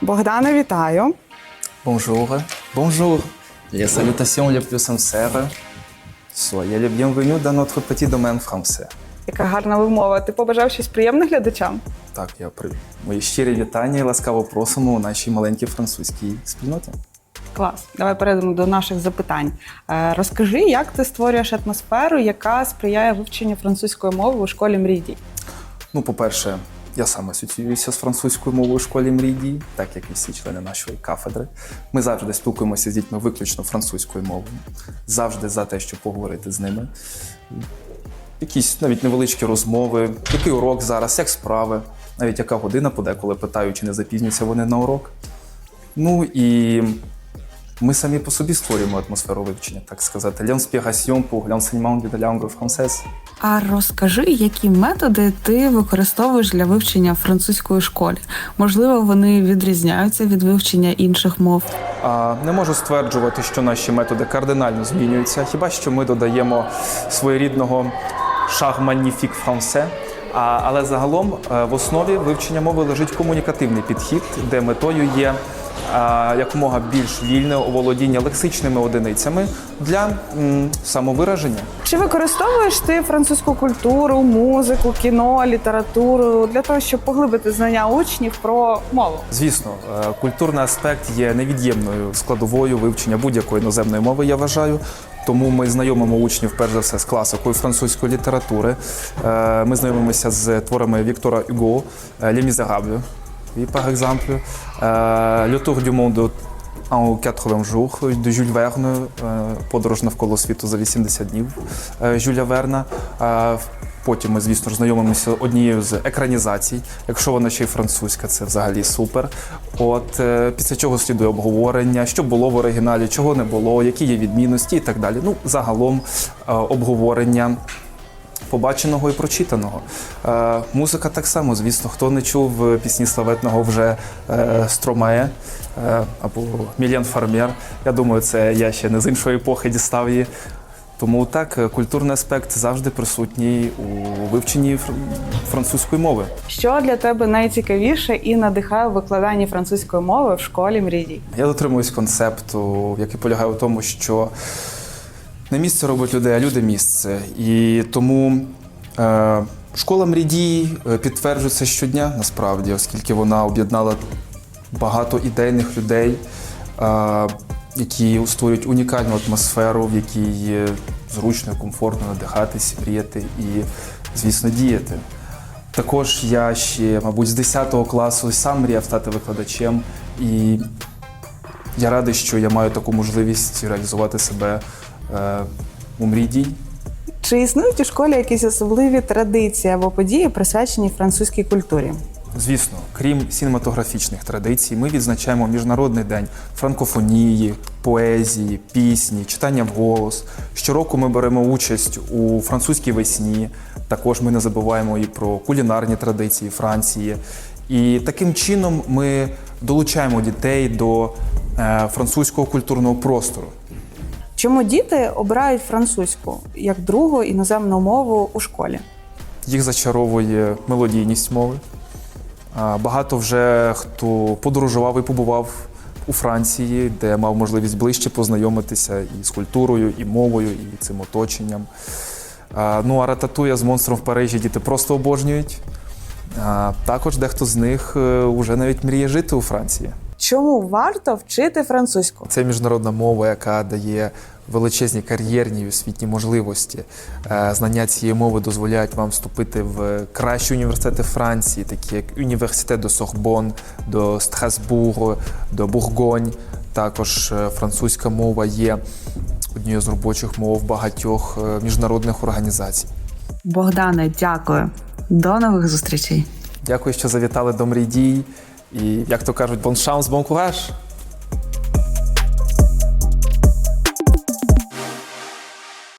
Богдане, вітаю. Bonjour. Bonjour. Les salutations les plus sincères. Soyez les bienvenus dans notre petit domaine français. Яка гарна вимова. Ти побажав щось приємне глядачам? Так, я при мої щирі вітання і ласкаво просимо у нашій маленькій французькій спільноті. Клас. Давай перейдемо до наших запитань. Е, Розкажи, як ти створюєш атмосферу, яка сприяє вивченню французької мови у школі мрій? Ну, по-перше, я сам асоціююся з французькою мовою у школі мрії, так як і всі члени нашої кафедри. Ми завжди спілкуємося з дітьми виключно французькою мовою, завжди за те, щоб поговорити з ними. Якісь навіть невеличкі розмови, який урок зараз, як справи, навіть яка година подеколи питаю, чи не запізнюються вони на урок. Ну і ми самі по собі створюємо атмосферу вивчення, так сказати. L'inspiration pour l'enseignement de la langue française. А розкажи, які методи ти використовуєш для вивчення французької школі? Можливо, вони відрізняються від вивчення інших мов. А, Не можу стверджувати, що наші методи кардинально змінюються. Хіба що ми додаємо своєрідного шаг magnifique français. А, але загалом е, в основі вивчення мови лежить комунікативний підхід, де метою є якомога більш вільне оволодіння лексичними одиницями для м, самовираження. Чи використовуєш ти французьку культуру, музику, кіно, літературу для того, щоб поглибити знання учнів про мову? Звісно, е, культурний аспект є невід'ємною складовою вивчення будь-якої іноземної мови, я вважаю. Тому ми знайомимо учнів перш за все з класикою французької літератури. Е, Ми знайомимося з творами Віктора Юго, «Les Misérables», і, par exemple, е, «Le Tour du monde en 80 jours» de Jules Verne, е, подорож навколо світу за 80 днів е, Жюля Верна. Потім ми, звісно знайомимося однією з екранізацій. Якщо вона ще й французька, це взагалі супер. От е, після чого слідує обговорення, що було в оригіналі, чого не було, які є відмінності і так далі. Ну, загалом е, обговорення побаченого і прочитаного. Е, музика так само, звісно, хто не чув е, пісні славетного вже е, Стромає е, або Мілен Фармєр. Я думаю, це я ще не з іншої епохи дістав її. Тому так, е, культурний аспект завжди присутній у вивченні фр- французької мови. Що для тебе найцікавіше і надихає у викладанні французької мови в школі мрій? Я дотримуюсь концепту, який полягає в тому, що не місце робить людей, а люди місце. І тому е, школа мрідій е, підтверджується щодня насправді, оскільки вона об'єднала багато ідейних людей, е, які створюють унікальну атмосферу, в якій зручно, комфортно надихатись, мріяти і, звісно, діяти. Також я ще, мабуть, з 10 класу сам мріяв стати викладачем, і я радий, що я маю таку можливість реалізувати себе е, у мрії. Чи існують у школі якісь особливі традиції або події, присвячені французькій культурі? Звісно, крім синематографічних традицій, ми відзначаємо Міжнародний день франкофонії, поезії, пісні, читання вголос. Щороку ми беремо участь у французькій весні. Також ми не забуваємо і про кулінарні традиції Франції. І таким чином ми долучаємо дітей до е, французького культурного простору. Чому діти обирають французьку як другу іноземну мову у школі? Їх зачаровує мелодійність мови. Багато вже хто подорожував і побував у Франції, де мав можливість ближче познайомитися і з культурою, і мовою, і цим оточенням. Ну а рататуя з монстром в Парижі діти просто обожнюють. Також дехто з них вже навіть мріє жити у Франції. Чому варто вчити французьку? Це міжнародна мова, яка дає величезні кар'єрні освітні можливості. Е, Знання цієї мови дозволяють вам вступити в кращі університети Франції, такі як Університет до Сорбон, до Страсбургу, до Бургонь. Також е, французька мова є однією з робочих мов багатьох е, міжнародних організацій. Богдане, дякую. До нових зустрічей. Дякую, що завітали до Мрій Дій. І, як то кажуть, bon chance, bon courage!